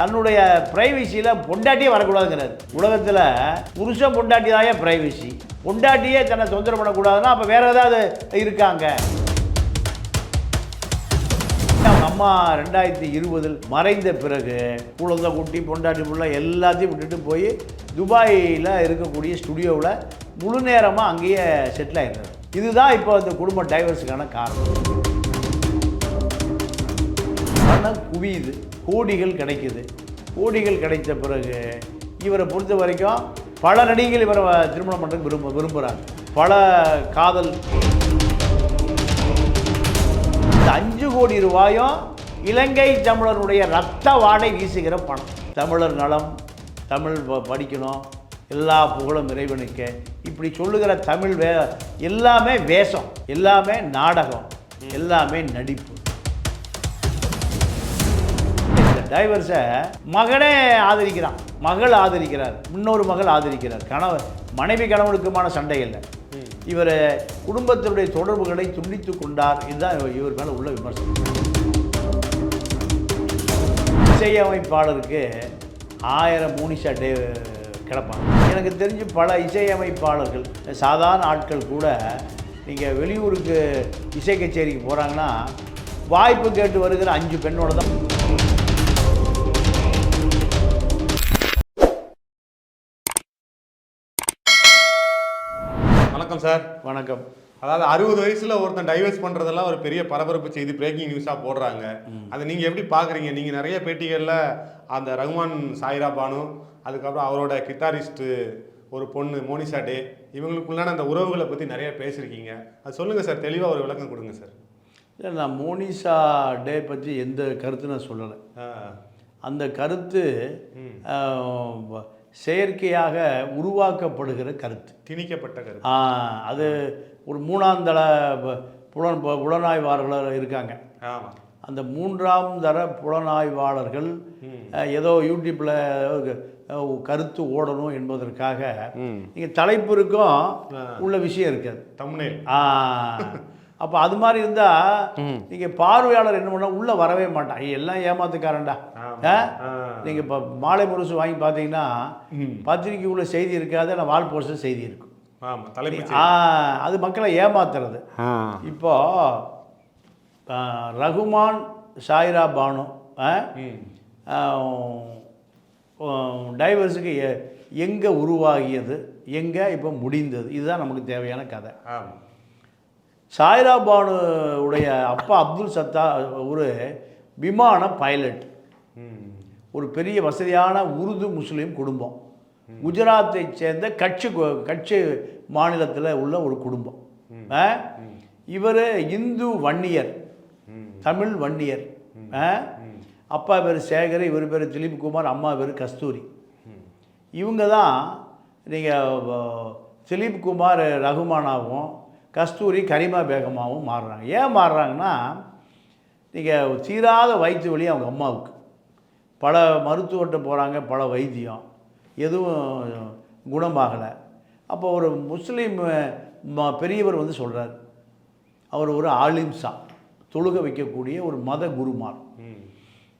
தன்னுடைய பிரைவசியில் பொண்டாட்டியே வரக்கூடாதுங்கிறாரு. உலகத்தில் புருஷன் பொண்டாட்டி தான் பிரைவசி பொண்டாட்டியே தன்னை தொந்தரவு பண்ணக்கூடாதுன்னா அப்போ வேறு ஏதாவது இருக்காங்க. அம்மா ரெண்டாயிரத்தி இருபதில் மறைந்த பிறகு குழந்தை குட்டி பொண்டாட்டி பிள்ளை எல்லாத்தையும் விட்டுட்டு போய் துபாயில் இருக்கக்கூடிய ஸ்டுடியோவில் முழு நேரமாக அங்கேயே செட்டில் ஆகிருந்தார் இதுதான் இப்போ அந்த குடும்ப டைவர்ஸுக்கான காரணம். பணம் குவியுது? கோடிகள் கிடைக்குது. கோடிகள் கிடைத்த பிறகு இவரை பொறுத்த வரைக்கும் பல நடிகைகள் இவரை திருமணம் பண்ணுறதுக்கு விரும்ப விரும்புகிறாங்க பல காதல். இந்த அஞ்சு கோடி ரூபாயும் இலங்கை தமிழருடைய ரத்த வாடை வீசுகிற பணம். தமிழர் நலம் தமிழ் ப- படிக்கணும் எல்லா புகழும் இறைவனுக்கு. இப்படி சொல்லுகிற தமிழ் வே எல்லாமே வேஷம் எல்லாமே நாடகம் எல்லாமே நடிப்பு. டைவர்ஸை மகனே ஆதரிக்கிறான். மகள் ஆதரிக்கிறார். இன்னொரு மகள் ஆதரிக்கிறார். கணவன். மனைவி கணவனுக்குமான சண்டை இல்லை. இவர் குடும்பத்தினுடைய தொடர்புகளை துண்டித்து கொண்டார். இதுதான் இவர் மேலே உள்ள விமர்சனம். இசையமைப்பாளருக்கு ஆயிரம் மூனிஷா டே கிடப்பாங்க. எனக்கு தெரிஞ்சு பல இசையமைப்பாளர்கள் சாதாரண ஆட்கள் கூட நீங்கள் வெளியூருக்கு இசை கச்சேரிக்கு போகிறாங்கன்னா வாய்ப்பு கேட்டு வருகிற அஞ்சு பெண்ணோட தான். வணக்கம் சார். வணக்கம். அதாவது அறுபது வயசுல ஒருத்தன் டைவர்ஸ் பண்றதெல்லாம் ஒரு பெரிய பரபரப்பு செய்தி பிரேக்கிங் நியூஸா போடுறாங்க. அதை நீங்க எப்படி பாக்குறீங்க? நீங்க நிறைய பேட்டிகள்ல அந்த ரகுமான் சாய்ரா பானு அதுக்கப்புறம் அவரோட கித்தாரிஸ்ட் ஒரு பொண்ணு மோனிஷா டே இவங்களுக்குள்ளான அந்த உறவுகளை பத்தி நிறைய பேசியிருக்கீங்க. அது சொல்லுங்க சார் தெளிவா ஒரு விளக்கம் கொடுங்க சார். இல்லை நான் மோனிஷா டே பற்றி எந்த கருத்து நான் சொல்லலை. அந்த கருத்து செயற்கையாக உருவாக்கப்படுகிற கருத்து. திணிக்கப்பட்ட கருத்து. அது ஒரு மூணாம் தள புலன் புலனாய்வாளர்கள் இருக்காங்க. அந்த மூன்றாம் தர புலனாய்வாளர்கள் ஏதோ யூடியூப்பில் கருத்து ஓடணும் என்பதற்காக நீங்கள் தலைப்பு இருக்கும் உள்ள விஷயம் இருக்காது. தம்னேல். அப்போ அது மாதிரி இருந்தால் நீங்கள் பார்வையாளர் என்ன பண்ணால் உள்ளே வரவே மாட்டான். எல்லாம் ஏமாத்துக்காரன்டா. ஆ. நீங்கள் இப்போ மாலை முரசு வாங்கி பார்த்தீங்கன்னா பத்திரிக்கை உள்ள செய்தி இருக்காது ஆனால் வால் போஸ்டர் செய்தி இருக்கும் அது மக்களை ஏமாத்துறது. இப்போ ஆ, ரகுமான் சாய்ரா பானு டைவர்ஸுக்கு எங்கே உருவாகியது எங்கே இப்போ முடிந்தது இதுதான் நமக்கு தேவையான கதை. சாய்ரா பானு உடைய அப்பா அப்துல் சத்தா ஒரு விமான பைலட். ஒரு பெரிய வசதியான உருது முஸ்லீம் குடும்பம். குஜராத்தை சேர்ந்த கட்சி கட்சி மாநிலத்தில் உள்ள ஒரு குடும்பம். இவர் இந்து வன்னியர். தமிழ் வன்னியர். ஆ? அப்பா பேர் சேகர் இவர் பேர் திலீப் குமார் அம்மா பேர் கஸ்தூரி. இவங்க தான் நீங்கள் திலீப் குமார் ரகுமானாவும் கஸ்தூரி கரிமா பேகமாகவும் மாறுறாங்க. ஏன் மாறுறாங்கன்னா நீங்கள் தீராத வயிற்று வலி அவங்க அம்மாவுக்கு. பல மருத்துவர்கிட்ட போகிறாங்க பல வைத்தியம். எதுவும் குணமாகலை. அப்போ ஒரு முஸ்லீம் ம- பெரியவர் வந்து சொல்கிறார் அவர் ஒரு ஆலிம்சா தொழுக வைக்கக்கூடிய ஒரு மத குருமார்.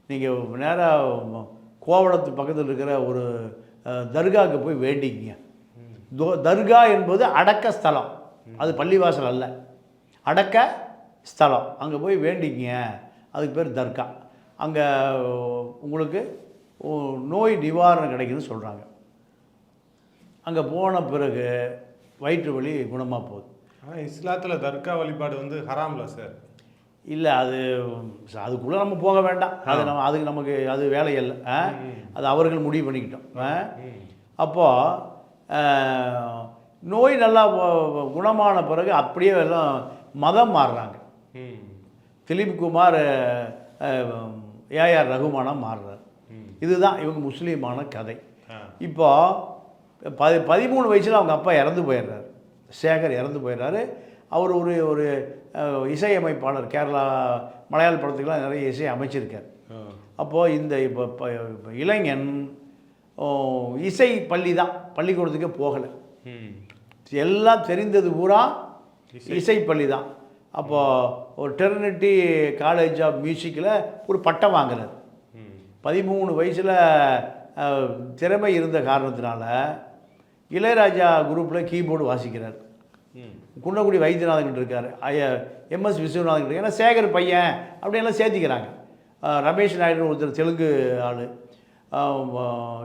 நீங்கள் நேராக கோவளத்து பக்கத்தில் இருக்கிற ஒரு தர்காவுக்கு போய் வேண்டிக்கிங்க. தோ தர்கா என்பது அடக்க ஸ்தலம். அது பள்ளிவாசல் அல்ல. அடக்க ஸ்தலம். அங்கே போய் வேண்டிக்கிங்க. அதுக்கு பேர் தர்கா. அங்கே உங்களுக்கு நோய் நிவாரணம் கிடைக்குதுன்னு சொல்கிறாங்க அங்கே போன பிறகு வயிற்று வலி குணமாக போகுது. ஆனா இஸ்லாத்துல தர்கா வழிபாடு வந்து ஹராம்ல சார்? இல்லை அது அதுக்குள்ளே நம்ம போக வேண்டாம். அது நம்ம அதுக்கு நமக்கு அது வேலை இல்லை. ஆ? அது அவர்கள் முடிவு பண்ணிக்கிட்டோம். ஆ? அப்போது நோய் நல்லா குணமான பிறகு அப்படியே எல்லாம் மதம் மாறுறாங்க. திலீப் குமார் ஏஆர் ரகுமானா மாறுறார். இதுதான் இவங்க முஸ்லீமான கதை. இப்போ பதி பதிமூணு வயசில் அவங்க அப்பா இறந்து போயிடுறாரு. சேகர் இறந்து போயிடுறாரு. அவர் ஒரு ஒரு இசையமைப்பாளர். கேரளா மலையாள படத்துக்கெல்லாம் நிறைய இசை அமைச்சிருக்கார். அப்போது இந்த இப்போ இளைஞன் இசை பள்ளி தான் பள்ளிக்கூடத்துக்கே போகலை. எல்லாம் தெரிந்தது பூரா இசை. பள்ளி தான் அப்போது ஒரு டெர்னிட்டி காலேஜ் ஆஃப் மியூசிக்கில் ஒரு பட்டம் வாங்குறாரு ம். பதிமூணு வயசில் திறமை இருந்த காரணத்தினால இளையராஜா குரூப்பில் கீபோர்டு வாசிக்கிறார். குன்னக்குடி வைத்தியநாதன் இருக்கார். ஐயா எம்எஸ் விஸ்வநாதன் கிட்ட. ஏன்னா சேகர் பையன் அப்படியெல்லாம் சேர்த்திக்கிறாங்க. ரமேஷ் நாயுடு ஒருத்தர் தெலுங்கு ஆள்.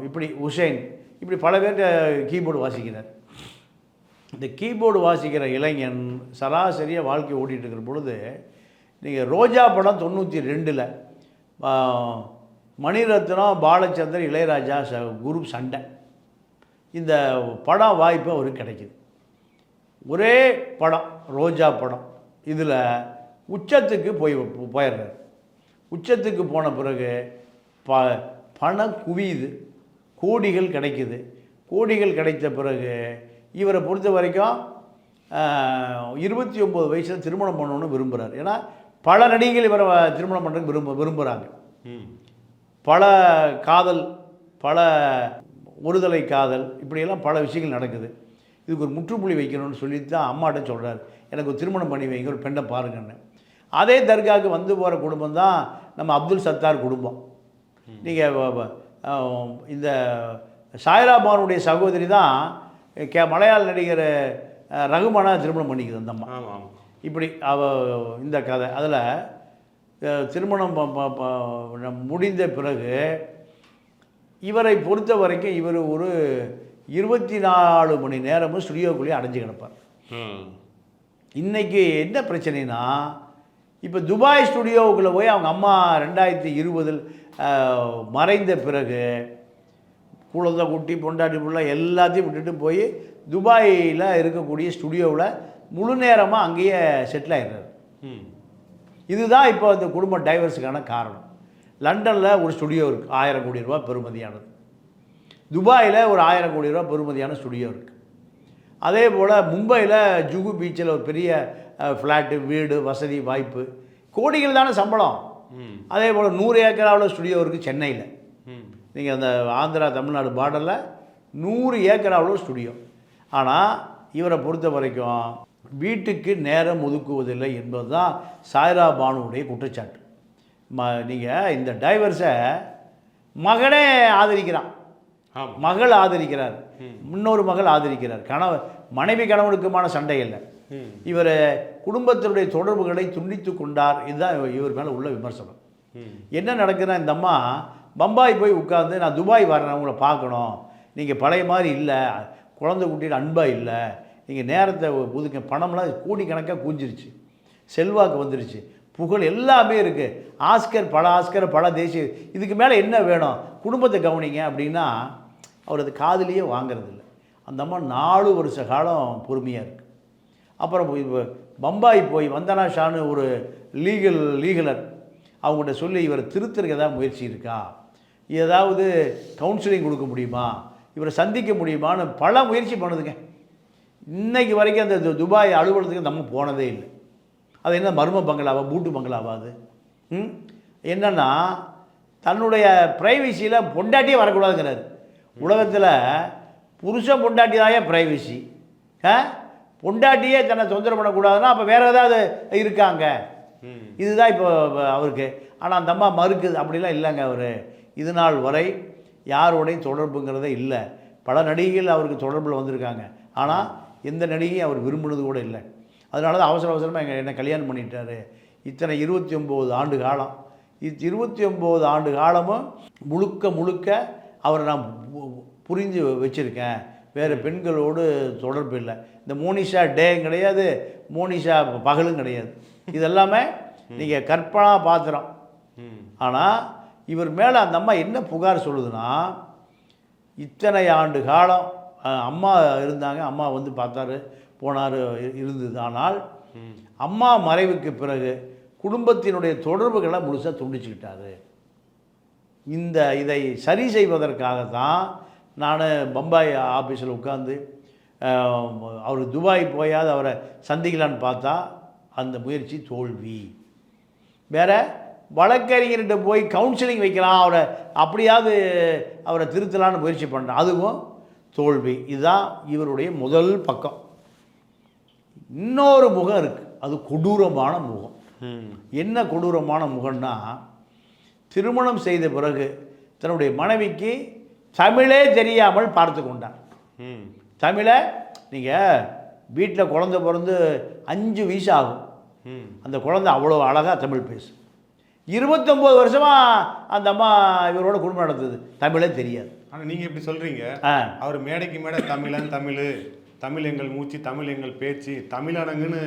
இப்படி உஷைன் இப்படி பல பேர்கிட்ட கீபோர்டு வாசிக்கிறார். இந்த கீபோர்டு வாசிக்கிற இளைஞன் சராசரியாக வாழ்க்கை ஓடிட்டு இருக்கிற பொழுது நீங்கள் ரோஜா படம் தொண்ணூற்றி ரெண்டில் மணிரத்னம் பாலச்சந்தர் இளையராஜா ச குரூப் சண்டை. இந்த படம் வாய்ப்பு அவருக்கு கிடைக்குது. ஒரே படம் ரோஜா படம். இதில் உச்சத்துக்கு போய் போயிடுறாரு. உச்சத்துக்கு போன பிறகு ப பணம் குவியுது. கோடிகள் கிடைக்குது. கோடிகள் கிடைத்த பிறகு இவரை பொறுத்த வரைக்கும் இருபத்தி ஒம்பது வயசில் திருமணம் பண்ணணும்னு விரும்புகிறார் ஏன்னா பல நடிகைகள் இவரை திருமணம் பண்ணுறதுக்கு விரும்ப விரும்புகிறாங்க பல காதல் பல ஒருதலை காதல் இப்படியெல்லாம் பல விஷயங்கள் நடக்குது. இதுக்கு ஒரு முற்றுப்புள்ளி வைக்கணும்னு சொல்லி தான் அம்மாட்ட சொல்கிறார் எனக்கு ஒரு திருமணம் பண்ணி வைங்க ஒரு பெண்ணை பாருங்கன்னு. அதே தர்காவுக்கு வந்து போகிற குடும்பம் தான் நம்ம அப்துல் சத்தார் குடும்பம். நீங்கள் இந்த சாய்ரா பானுடைய சகோதரி தான் கே மலையாள நடிகர் ரகுமானா திருமணம் பண்ணிக்குது அந்த அம்மா. இப்படி அவ இந்த கதை. அதில் திருமணம் முடிந்த பிறகு இவரை பொறுத்த வரைக்கும் இவர் ஒரு இருபத்தி நாலு மணி நேரமும் ஸ்டுடியோக்குள்ளேயே அடைஞ்சு கிடப்பார். இன்றைக்கி என்ன பிரச்சனைனா இப்போ துபாய் ஸ்டுடியோவுக்குள்ளே போய் அவங்க அம்மா ரெண்டாயிரத்தி இருபதில் மறைந்த பிறகு குழந்தை குட்டி பொண்டாட்டி புள்ள எல்லாத்தையும் விட்டுட்டு போய் துபாயில் இருக்கக்கூடிய ஸ்டுடியோவில் முழு நேரமாக அங்கேயே செட்டில் ஆயிடுறாரு. ம். இதுதான் இப்போ இந்த குடும்ப டைவர்ஸுக்கான காரணம். லண்டனில் ஒரு ஸ்டுடியோ இருக்குது ஆயிரம் கோடி ரூபா பெறுமதியானது. துபாயில் ஒரு ஆயிரம் கோடி ரூபா பெறுமதியான ஸ்டுடியோ இருக்குது அதே போல் மும்பையில் ஜுகு பீச்சில் ஒரு பெரிய ஃப்ளாட்டு வீடு வசதி வாய்ப்பு கோடிகள் தானே சம்பளம். அதே போல் நூறு ஏக்கராவில் ஸ்டுடியோ இருக்குது சென்னையில். நீங்கள் அந்த ஆந்திரா தமிழ்நாடு பார்டரில் நூறு ஏக்கராவில் ஸ்டுடியோ ஆனால் இவரை பொறுத்த வரைக்கும் வீட்டுக்கு நேரம் ஒதுக்குவதில்லை என்பது தான் சாய்ரா பானுவுடைய குற்றச்சாட்டு. ம நீங்கள் இந்த டைவர்ஸை மகனே ஆதரிக்கிறான். மகள் ஆதரிக்கிறார். இன்னொரு மகள் ஆதரிக்கிறார். கணவன் மனைவி கணவனுக்குமான சண்டை இல்லை. இவர் குடும்பத்தினுடைய தொடர்புகளை துண்டித்து கொண்டார். இதுதான் இவர் மேலே உள்ள விமர்சனம். என்ன நடக்குதுன்னா இந்த அம்மா பம்பாய் போய் உட்காந்து நான் துபாய் வரேன் உங்களை பார்க்கணும். நீங்கள் பழைய மாதிரி இல்லை குழந்தை குட்டியில் அன்பாக இல்லை. நீங்கள் நேரத்தை ஒதுக்க பணம்லாம் கோடிக்கணக்காக கூஞ்சிருச்சு செல்வாக்கு வந்துருச்சு. புகழ் எல்லாமே இருக்குது ஆஸ்கர் பல ஆஸ்கர் பல தேசிய இதுக்கு மேலே என்ன வேணும்? குடும்பத்தை கவனிங்க அப்படின்னா அவர் அது காதுலேயே வாங்குறதில்ல. அந்த அம்மா நாலு வருஷ காலம் பொறுமையாக இருக்குது அப்புறம் இப்போ பம்பாய் போய் வந்தனா ஷான்னு ஒரு லீகல் லீகலர். அவங்ககிட்ட சொல்லி இவரை திருத்துறதுக்கு ஏதாவது முயற்சி இருக்கா? ஏதாவது கவுன்சிலிங் கொடுக்க முடியுமா? இவரை சந்திக்க முடியுமான்னு பல முயற்சி பண்ணுதுங்க. இன்னைக்கு வரைக்கும் அந்த துபாய் அலுவலகத்துக்கு நம்ம போனதே இல்லை. அது என்ன மர்ம பங்களாவா பூட்டு பங்களாவா அது? ம்? என்னன்னா தன்னுடைய ப்ரைவசியில் பொண்டாட்டியே வரக்கூடாதுங்கிறாரு. உலகத்தில் புருஷன் பொண்டாட்டி தான் ப்ரைவசி ஆ? பொண்டாட்டியே தன்னை தொந்தரவு பண்ணக்கூடாதுன்னா அப்போ வேறு ஏதாவது இருக்காங்க. இதுதான் இப்போ அவருக்கு. ஆனால் அந்த அம்மா மறுக்குது. அப்படிலாம் இல்லைங்க அவர். இது நாள் வரை யாரோடையும் தொடர்புங்கிறதே இல்லை. பல நடிகைகள் அவருக்கு தொடர்பில் வந்திருக்காங்க. ஆனால் எந்த நடிகையும் அவர் விரும்பினது கூட இல்லை. அதனால தான் அவசர அவசரமாக எங்கள் என்ன கல்யாணம் பண்ணிட்டாரு. இத்தனை இருபத்தி ஒம்பது ஆண்டு காலம். இது இருபத்தி ஒம்பது ஆண்டு காலமும் முழுக்க முழுக்க அவரை நான் புரிஞ்சு வச்சுருக்கேன். வேறு பெண்களோடு தொடர்பு இல்லை. இந்த மோனிஷா டேயும் கிடையாது மோனிஷா பகலும் கிடையாது. இதெல்லாமே நீங்கள் கற்பனா பாத்திரம். ஆனால் இவர் மேலே அந்த அம்மா என்ன புகார் சொல்லுதுன்னா இத்தனை ஆண்டு காலம் அம்மா இருந்தாங்க அம்மா வந்து பார்த்தாரு போனார் இருந்தது. ஆனால் அம்மா மறைவுக்கு பிறகு குடும்பத்தினுடைய தொடர்புகளை முழுசாக துண்டிச்சுக்கிட்டாரு. இந்த இதை சரி செய்வதற்காக தான் நான் பம்பாய் ஆஃபீஸில் உட்காந்து அவர் துபாய் போயாவது அவரை சந்திக்கலான்னு பார்த்தா அந்த முயற்சி தோல்வி. வேற வழக்கறிஞர்கிட்ட போய் கவுன்சிலிங் வைக்கலாம் அவரை அப்படியாவது அவரை திருத்தலான்னு முயற்சி பண்ணுறேன் அதுவும் தோல்வி. இதுதான் இவருடைய முதல் பக்கம். இன்னொரு முகம் இருக்குது அது கொடூரமான முகம். என்ன கொடூரமான முகம்னா திருமணம் செய்த பிறகு தன்னுடைய மனைவிக்கு தமிழே தெரியாமல் பார்த்து கொண்டார் ம். தமிழை நீங்கள் வீட்டில் குழந்தை பிறந்து அஞ்சு வயசு ஆகும். அந்த குழந்தை அவ்வளோ அழகாக தமிழ் பேசும். இருபத்தொம்போது வருஷமாக அந்த அம்மா இவரோட குடும்பம் நடந்தது. தமிழே தெரியாது. ஆனா நீங்க இப்படி சொல்றீங்க. ஆ. அவர் மேடைக்கு மேடை தமிழன் தமிழ். தமிழ் எங்கள் மூச்சு தமிழ் எங்கள் பேச்சு. தமிழனங்குன்னு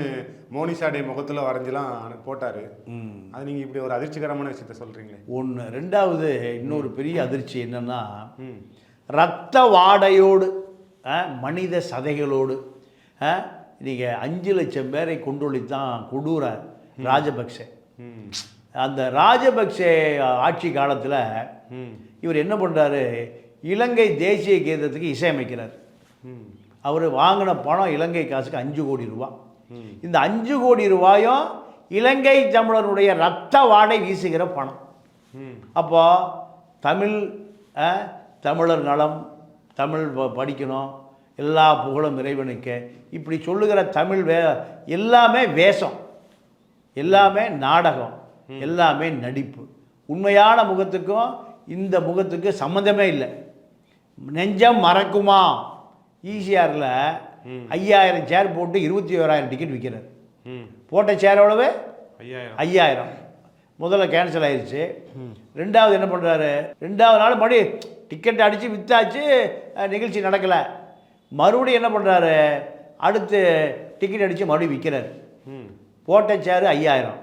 மோனிஷாடைய முகத்துல வரைஞ்செல்லாம் போட்டாரு. அது நீங்க இப்படி ஒரு அதிர்ச்சிகரமான விஷயத்த சொல்றீங்களே. ஒன்று ரெண்டாவது இன்னொரு பெரிய அதிர்ச்சி என்னென்னா ம். இரத்த வாடையோடு மனித சதைகளோடு நீங்கள் அஞ்சு லட்சம் பேரை கொண்டுளித்தான் கொடூர ராஜபக்சே ம். அந்த ராஜபக்சே ஆட்சி காலத்தில் இவர் என்ன பண்ணுறாரு இலங்கை தேசிய கீதத்துக்கு இசையமைக்கிறார். அவர் வாங்கின பணம் இலங்கை காசுக்கு அஞ்சு கோடி ரூபா. இந்த அஞ்சு கோடி ரூபாயும் இலங்கை தமிழருடைய ரத்த வாடை வீசுகிற பணம். ம். அப்போ தமிழ் தமிழர் நலம் தமிழ் படிக்கணும் எல்லா புகழும் இறைவனுக்கு. இப்படி சொல்லுகிற தமிழ் வே எல்லாமே வேஷம். எல்லாமே நாடகம். எல்லாமே நடிப்பு. உண்மையான முகத்துக்கும் இந்த முகத்துக்கு சம்மந்தமே இல்லை. நெஞ்சம் மறக்குமா? ஈசிஆரில் ஐயாயிரம் சேர் போட்டு இருபத்தி ஓராயிரம் டிக்கெட் விற்கிறார் போட்ட சேர் எவ்வளவு? ஐயாயிரம். ஐயாயிரம். முதல்ல கேன்சல் ஆயிடுச்சு ரெண்டாவது என்ன பண்ணுறாரு ரெண்டாவது நாள் மறுபடி டிக்கெட் அடித்து விற்றாச்சு நிகழ்ச்சி நடக்கலை. மறுபடியும் என்ன பண்ணுறாரு அடுத்து டிக்கெட் அடித்து மறுபடியும் விற்கிறாரு போட்ட சேரு ஐயாயிரம்.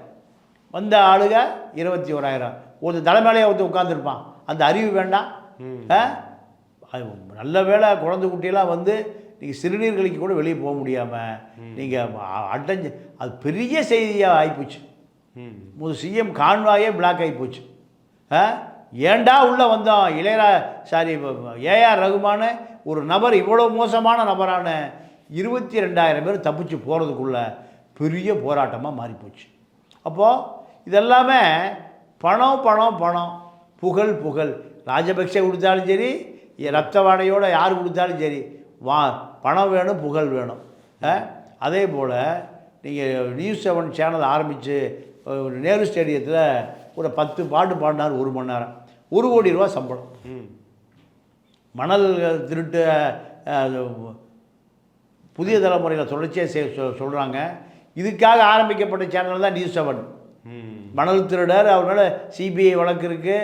வந்த ஆளுக இருபத்தி ஓராயிரம். ஒரு தலைமையிலேயே ஒருத்தர் உட்காந்துருப்பான் அந்த அறிவு வேண்டாம்? அது நல்ல வேளை குழந்தை குட்டியெல்லாம் வந்து நீங்கள் சிறுநீர்களுக்கு கூட வெளியே போக முடியாமல் நீங்கள் அடைஞ்சு அது பெரிய செய்தியாக ஆகிப்போச்சு முது சிஎம் கான்வாயே பிளாக் ஆகிப்போச்சு ஆ? ஏன்டா உள்ளே வந்தோம்? இளையரா சாரி ஏஆர் ரகுமான ஒரு நபர் இவ்வளோ மோசமான நபரான இருபத்தி ரெண்டாயிரம் பேர் தப்பிச்சு போகிறதுக்குள்ள பெரிய போராட்டமாக மாறிப்போச்சு. அப்போது இதெல்லாமே பணம் பணம் பணம். புகழ் புகழ். ராஜபக்சே கொடுத்தாலும் சரி ரத்த வாடையோட யார் கொடுத்தாலும் சரி வா பணம் வேணும் புகழ் வேணும்? அதே போல் நீங்கள் நியூஸ் செவன் சேனல் ஆரம்பித்து நேரு ஸ்டேடியத்தில் ஒரு பத்து பாட்டு பாடினார் ஒரு மணி நேரம். ஒரு கோடி ரூபா சம்பளம். மணல் திருட்டு புதிய தலைமுறையில் தொடர்ச்சியாக சொல்கிறாங்க இதுக்காக ஆரம்பிக்கப்பட்ட சேனல் தான் நியூஸ் செவன் மணல் திருடர் அவர் மேலே சிபிஐ வழக்கு இருக்குது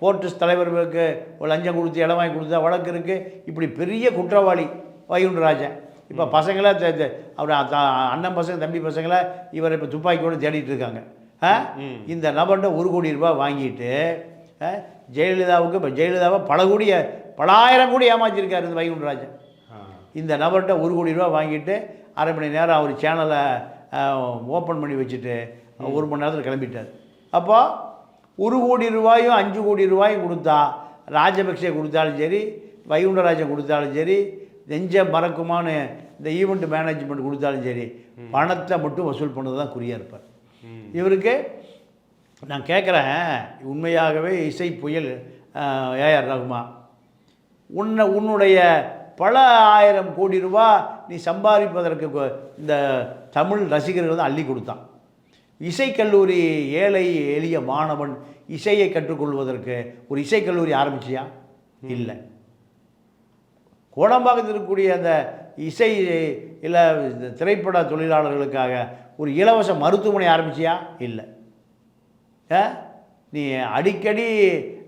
போர்ட்டஸ் தலைவர்களுக்கு ஒரு லஞ்சம் கொடுத்து இடம் வாங்கி கொடுத்தா வழக்கு இருக்குது இப்படி பெரிய குற்றவாளி வைகுண்டராஜன் இப்போ பசங்களை அவர் அண்ணன் பசங்க தம்பி பசங்களை இவர் இப்போ துப்பாக்கியோடு தேடிட்டு இருக்காங்க. ஆ? இந்த நபர்கிட்ட ஒரு கோடி ரூபாய் வாங்கிட்டு ஜெயலலிதாவுக்கு இப்போ ஜெயலலிதாவை பல கோடிய பலாயிரம் கோடி ஏமாற்றிருக்காரு இந்த வைகுண்டராஜன் இந்த நபர்கிட்ட ஒரு கோடி ரூபா வாங்கிட்டு அரை மணி நேரம் அவர் சேனலை ஓப்பன் பண்ணி வச்சுட்டு ஒரு மணி நேரத்தில் கிளம்பிட்டார். அப்போ ஒரு கோடி ரூபாயும் அஞ்சு கோடி ரூபாயும் கொடுத்தா ராஜபக்சே கொடுத்தாலும் சரி வைகுண்டராஜன் கொடுத்தாலும் சரி நெஞ்ச மறக்குமான்னு இந்த ஈவெண்ட் மேனேஜ்மெண்ட் கொடுத்தாலும் சரி பணத்தை மட்டும் வசூல் பண்ணது தான் குறியாக இருப்பார் இவருக்கு நான் கேட்குறேன் உண்மையாகவே இசை புயல் ஏஆர் ரகுமா உன்னை உன்னுடைய பல ஆயிரம் கோடி ரூபா நீ சம்பாதிப்பதற்கு இந்த தமிழ் ரசிகர்கள் தான் அள்ளி கொடுத்தான். இசைக்கல்லூரி ஏழை எளிய மாணவன் இசையை கற்றுக்கொள்வதற்கு ஒரு இசைக்கல்லூரி ஆரம்பிச்சியா? இல்லை. கோடம்பாக்கத்தில் இருக்கக்கூடிய அந்த இசை இல்லை இந்த திரைப்பட தொழிலாளர்களுக்காக ஒரு இலவச மருத்துவமனை ஆரம்பிச்சியா? இல்லை? நீ அடிக்கடி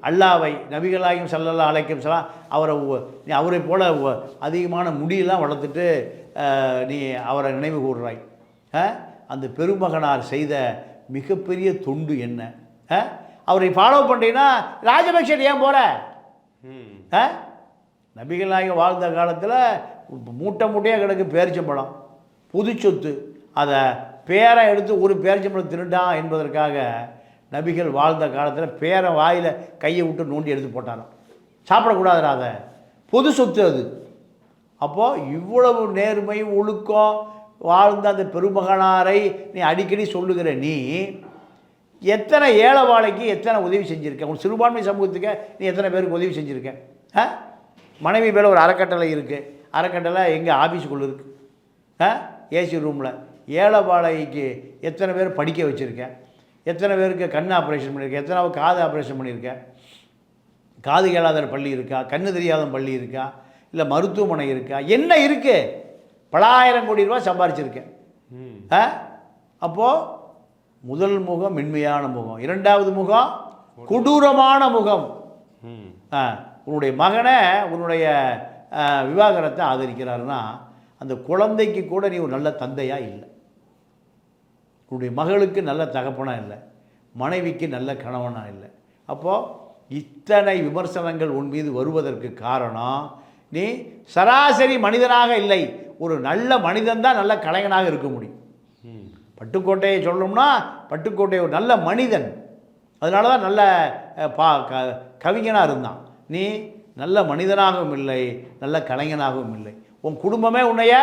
அல்லாவை நபிகளாயும் சல்லல்லா அலைக்கும் சலாம் அவரை நீ அவரை போல அதிகமான முடியெல்லாம் வளர்த்துட்டு நீ அவரை நினைவு கூறுறாய் ஆ? அந்த பெருமகனார் செய்த மிகப்பெரிய தொண்டு என்ன? அவரை ஃபாலோ பண்ணுறீங்கன்னா ராஜபக்ஷன் ஏன் போகிற ம். ஆ நபிகள் நாயகம் வாழ்ந்த காலத்தில் மூட்டை மூட்டையாக கிடக்கு பேரிச்சம்பழம் புது சொத்து அதை பேரை எடுத்து ஒரு பேரிச்சம்பழம் திருட்டான் என்பதற்காக நபிகள் வாழ்ந்த காலத்தில் பேரை வாயில் கையை விட்டு நோண்டி எடுத்து போட்டாராம். சாப்பிடக்கூடாதுடா அதை. பொது சொத்து அது. அப்போது இவ்வளவு நேர்மை ஒழுக்கம் வாழ்ந்த அந்த பெருமகனாரை நீ அடிக்கடி சொல்லுகிற நீ எத்தனை ஏழை வாழைக்கு எத்தனை உதவி செஞ்சுருக்க? உன் சிறுபான்மை சமூகத்துக்கு நீ எத்தனை பேருக்கு உதவி செஞ்சுருக்க? ஆ? மனைவி மேலே ஒரு அறக்கட்டளை இருக்குது அறக்கட்டளை எங்கள் ஆஃபீஸுக்குள்ளே இருக்குது ஆ? ஏசி ரூமில். ஏழை வாழைக்கு எத்தனை பேர் படிக்க வச்சுருக்கேன் எத்தனை பேருக்கு கண் ஆப்ரேஷன் பண்ணியிருக்க? எத்தனை காது ஆப்ரேஷன் பண்ணியிருக்க? காது கேளாத பள்ளி இருக்கா? கண்ணு தெரியாத பள்ளி இருக்கா? இல்லை மருத்துவமனை இருக்கா? என்ன இருக்கு? பலாயிரம் கோடி ரூபாய் சம்பாரிச்சிருக்கேன். ஆ? அப்போது முதல் முகம் மென்மையான முகம். இரண்டாவது முகம் கொடூரமான முகம். ஆ, உன்னுடைய மகனை உன்னுடைய விவாகரத்தை ஆதரிக்கிறாருன்னா அந்த குழந்தைக்கு கூட நீ ஒரு நல்ல தந்தையா இல்லை. உன்னுடைய மகளுக்கு நல்ல தகப்பனா இல்லை மனைவிக்கு நல்ல கணவனா இல்லை. அப்போது இத்தனை விமர்சனங்கள் உன் மீது வருவதற்கு காரணம் நீ சராசரி மனிதனாக இல்லை ஒரு நல்ல மனிதன்தான் நல்ல கலைஞனாக இருக்க முடியும். பட்டுக்கோட்டையை சொல்லணும்னா பட்டுக்கோட்டை ஒரு நல்ல மனிதன். அதனால தான் நல்ல பா க கவிஞனாக இருந்தான். நீ நல்ல மனிதனாகவும் இல்லை நல்ல கலைஞனாகவும் இல்லை. உன் குடும்பமே உன்னைய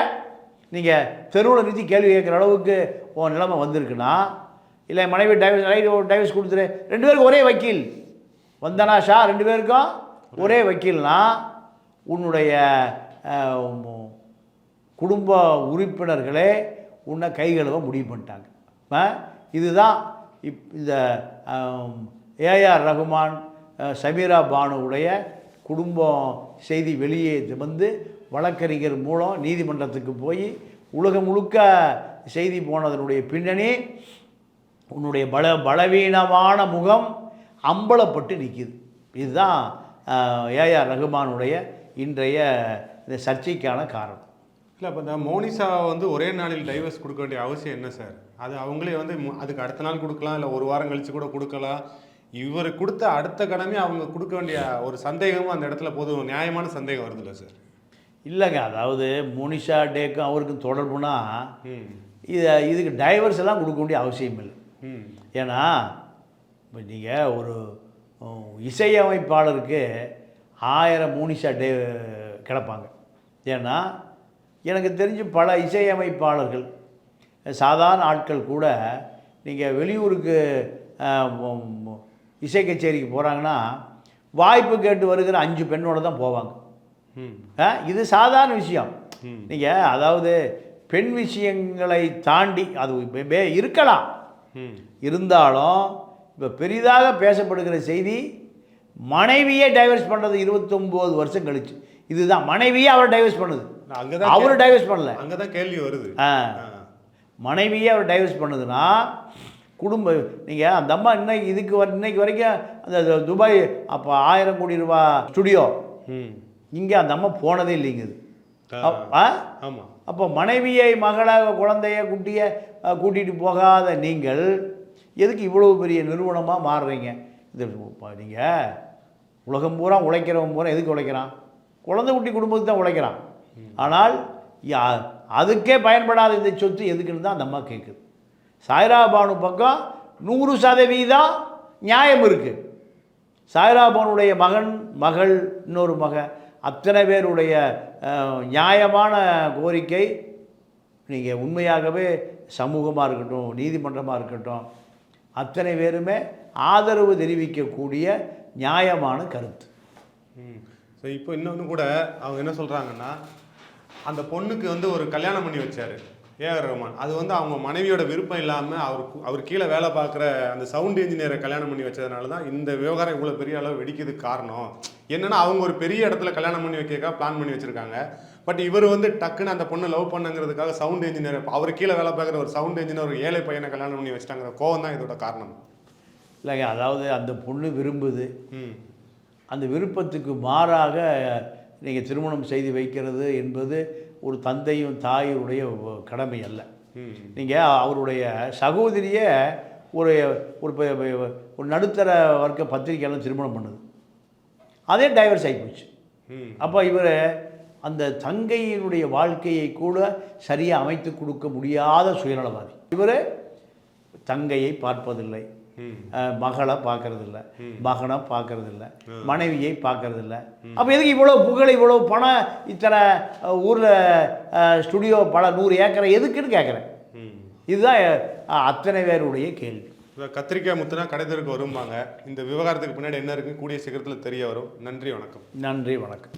நீங்கள் தெருவில் நிறுத்தி கேள்வி கேட்குற அளவுக்கு உன் நிலைமை வந்திருக்குன்னா இல்லை மனைவி டைவர்ஸ் ரைட் டைவர்ஸ் கொடுத்துரு. ரெண்டு பேருக்கும் ஒரே வக்கீல். வந்தனா ஷா ரெண்டு பேருக்கும் ஒரே வக்கீல்னா உன்னுடைய குடும்ப உறுப்பினர்களே உன்னை கைகளவ முடிவு பண்ணிட்டாங்க. இதுதான் இப் இந்த ஏஆர் ரகுமான் சமீரா பானுவுடைய குடும்பம் செய்தி வெளியே வந்து வழக்கறிஞர் மூலம் நீதிமன்றத்துக்கு போய் உலகம் முழுக்க செய்தி போனதனுடைய பின்னணி உன்னுடைய பல பலவீனமான முகம் அம்பலப்பட்டு நிற்கிது. இதுதான் ஏஆர் ரகுமானுடைய இன்றைய இந்த சர்ச்சைக்கான காரணம். இல்லை இப்போ இந்த மோனிஷா வந்து ஒரே நாளில் டைவர்ஸ் கொடுக்க வேண்டிய அவசியம் என்ன சார்? அது அவங்களே வந்து அதுக்கு அடுத்த நாள் கொடுக்கலாம் இல்லை ஒரு வாரம் கழித்து கூட கொடுக்கலாம். இவர் கொடுத்த அடுத்த கடமை அவங்க கொடுக்க வேண்டிய ஒரு சந்தேகமும் அந்த இடத்துல போதும் நியாயமான சந்தேகம் வருதுல்ல சார்? இல்லைங்க அதாவது மோனிஷா டேக்கும் அவருக்கும் தொடர்புனா இதை இதுக்கு டைவர்ஸ் எல்லாம் கொடுக்க வேண்டிய அவசியம் இல்லை. ஏன்னா இப்போ நீங்கள் ஒரு இசையமைப்பாளருக்கு ஆயிரம் மோனிஷா டே கிடப்பாங்க. ஏன்னா எனக்கு தெரிஞ்சு பல இசையமைப்பாளர்கள் சாதாரண ஆட்கள் கூட நீங்கள் வெளியூருக்கு இசை கச்சேரிக்கு போகிறாங்கன்னா வாய்ப்பு கேட்டு வருகிற அஞ்சு பெண்ணோட தான் போவாங்க. இது சாதாரண விஷயம். நீங்கள் அதாவது பெண் விஷயங்களை தாண்டி அது இருக்கலாம். இருந்தாலும் இப்போ பெரிதாக பேசப்படுகிற செய்தி மனைவியே டைவர்ஸ் பண்ணுறது இருபத்தொம்போது வருஷம் கழிச்சு. இதுதான் மனைவியே அவர் டைவர்ஸ் பண்ணுது. அங்கதான் அவர் டைவர்ஸ் பண்ணல. அங்கதான் கேள்வி வருது. மனைவியே அவர் டைவர்ஸ் பண்ணுதுன்னா குடும்ப நீங்கள் அந்த அம்மா இன்னைக்கு இதுக்கு வர இன்னைக்கு வரைக்கும் அந்த துபாய் அப்போ ஆயிரம் கோடி ரூபா ஸ்டுடியோ ம். இங்கே அந்த அம்மா போனதே இல்லைங்க இது. ஆ. அப்- ஆ? ஆமா. அப்போ மனைவியை மகளை குழந்தைய குட்டிய கூட்டிகிட்டு போகாத நீங்கள் எதுக்கு இவ்வளவு பெரிய நிறுவனமாக மாறுறீங்க? இது நீங்கள் உலகம் பூரா உழைக்கிறவன் பூரா எதுக்கு உழைக்கிறான்? குழந்தை குட்டி குடும்பத்துக்கு தான் உழைக்கிறான். ஆனால் யா- அதுக்கே பயன்படாத இந்த சொத்து எதுக்குன்னு தான் அந்த அம்மா கேட்குது. சாய்ரா பானு பக்கம் நூறு சதவீதம் நியாயம் இருக்குது சாய்ராபானுடைய மகன் மகள் இன்னொரு மக அத்தனை பேருடைய நியாயமான கோரிக்கை நீங்கள் உண்மையாகவே சமூகமாக இருக்கட்டும் நீதிமன்றமாக இருக்கட்டும் அத்தனை பேருமே ஆதரவு தெரிவிக்கக்கூடிய நியாயமான கருத்து. ம். ஸோ இப்போ இன்னொன்று கூட அவங்க என்ன சொல்கிறாங்கன்னா அந்த பொண்ணுக்கு வந்து ஒரு கல்யாணம் பண்ணி வச்சாரு. ஏஆர் ரஹ்மான் அது வந்து அவங்க மனைவியோட விருப்பம் இல்லாமல் அவர் அவர் கீழே வேலை பார்க்குற அந்த சவுண்ட் இன்ஜினியரை கல்யாணம் பண்ணி வச்சதுனால தான் இந்த விவகாரம் இவ்வளோ பெரிய அளவு வெடிக்கிறதுக்கு காரணம். என்னன்னா அவங்க ஒரு பெரிய இடத்துல கல்யாணம் பண்ணி வைக்க பிளான் பண்ணி வச்சிருக்காங்க. பட் இவர் வந்து டக்குன்னு அந்த பொண்ணை லவ் பண்ணுங்கிறதுக்காக சவுண்ட் இன்ஜினியர் அவர் கீழே வேலை பார்க்குற ஒரு சவுண்ட் இன்ஜினியர் ஒரு ஏழை பையனை கல்யாணம் பண்ணி வச்சிட்டாங்கிற கோவம் தான் இதோட காரணம். இல்லைங்க அதாவது அந்த பொண்ணு விரும்புது. அந்த விருப்பத்துக்கு மாறாக நீங்கள் திருமணம் செய்து வைக்கிறது என்பது ஒரு தந்தையும் தாயுடைய கடமை அல்ல. நீங்கள் அவருடைய சகோதரியை ஒரு ஒரு ஒரு நடுத்தர வர்க்க பத்திரிக்கையெல்லாம் திருமணம் பண்ணுது. அதே டைவர்ஸ் ஆகிப்போச்சு ம். அப்போ இவர் அந்த தங்கையினுடைய வாழ்க்கையை கூட சரியாக அமைத்து கொடுக்க முடியாத சுயநலவாதி. இவர் தங்கையை பார்ப்பதில்லை. மகளை பார்க்கறதில்ல. மகனை பார்க்கறதில்ல. மனைவியை பார்க்கறதில்ல. அப்போ எதுக்கு இவ்வளோ புகழ் இவ்வளோ பணம் இத்தனை ஊரில் ஸ்டுடியோ பல நூறு ஏக்கரை எதுக்குன்னு கேட்குறேன். இதுதான் அத்தனை பேருடைய கேள்வி. கத்திரிக்காய் முத்துனா கடைத்தருக்கு வரும்பாங்க. இந்த விவகாரத்துக்கு பின்னாடி என்ன இருக்குன்னு கூடிய சீக்கிரத்தில் தெரிய வரும். நன்றி வணக்கம். நன்றி வணக்கம்.